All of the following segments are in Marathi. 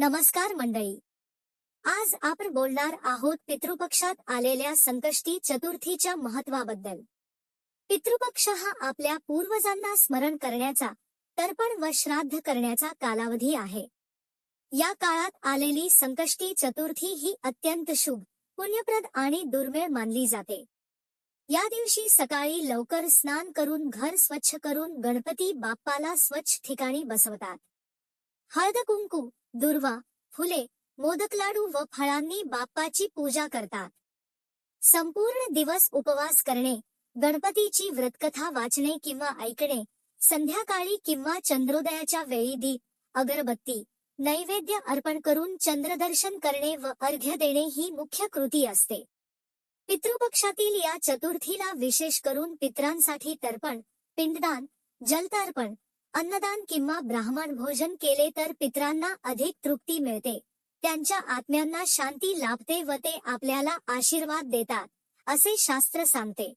नमस्कार मंडळी. आज आपण बोलणार आहोत पितृपक्षात आलेल्या संकष्टी चतुर्थीच्या महत्वाबद्दल. पितृपक्ष हा आपल्या पूर्वजांना स्मरण करण्याचा तर्पण व श्राद्ध करण्याचा कालावधी आहे. या काळात आलेली संकष्टी चतुर्थी ही अत्यंत शुभ पुण्यप्रद आणि दुर्मिळ मानली जाते. या दिवशी सकाळी लवकर स्नान करून घर स्वच्छ करून गणपती बाप्पाला स्वच्छ ठिकाणी बसवतात. हळद कुंकू दुर्वा फुले मोदक लाडू व फळांनी बाप्पाची पूजा करतात. संपूर्ण दिवस उपवास करणे गणपतीची व्रतकथा वाचणे किंवा ऐकणे संध्याकाळी किंवा चंद्रोदयाच्या वेळी दीप अगरबत्ती नैवेद्य अर्पण करून चंद्रदर्शन करणे व अर्घ्य देणे ही मुख्य कृती असते. पितृपक्षातील या चतुर्थीला विशेष करून पित्रांसाठी तर्पण पिंडदान जलतर्पण अन्नदान किंवा ब्राह्मण भोजन केले तर पित्रांना अधिक तृप्ती मिळते. त्यांच्या आत्म्यांना शांती लाभते व ते आपल्याला आशीर्वाद देतात असे शास्त्र सांगते.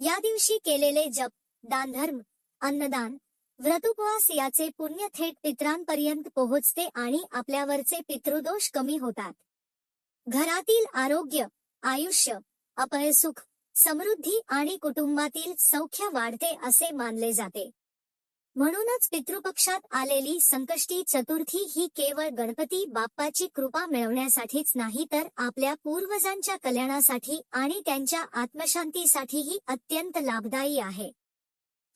या दिवशी केलेले जप दानधर्म अन्नदान व्रतुपवास याचे पुण्य थेट पित्रांपर्यंत पोहोचते आणि आपल्यावरचे पितृदोष कमी होतात. घरातील आरोग्य आयुष्य अपयसुख समृद्धी आणि कुटुंबातील सौख्य वाढते असे मानले जाते. म्हणूनच पितृपक्षात आलेली संकष्टी चतुर्थी ही केवळ गणपती बाप्पाची कृपा मिळवण्यासाठीच नाही तर आपल्या पूर्वजांच्या कल्याणासाठी आणि त्यांच्या आत्मशांतीसाठीही अत्यंत लाभदायी आहे.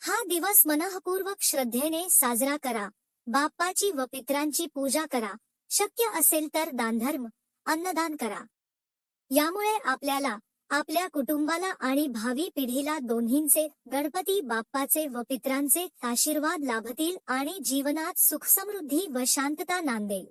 हा दिवस मनःपूर्वक श्रद्धेने साजरा करा बाप्पाची व पित्रांची पूजा करा शक्य असेल तर दानधर्म अन्नदान करा. यामुळे आपल्याला आपल्या कुटुंबाला आणि भावी पिढीला दोन्हींचे गणपती बाप्पाचे व पित्रांचे आशीर्वाद लाभतील आणि जीवनात सुखसमृद्धी व शांतता नांदेल.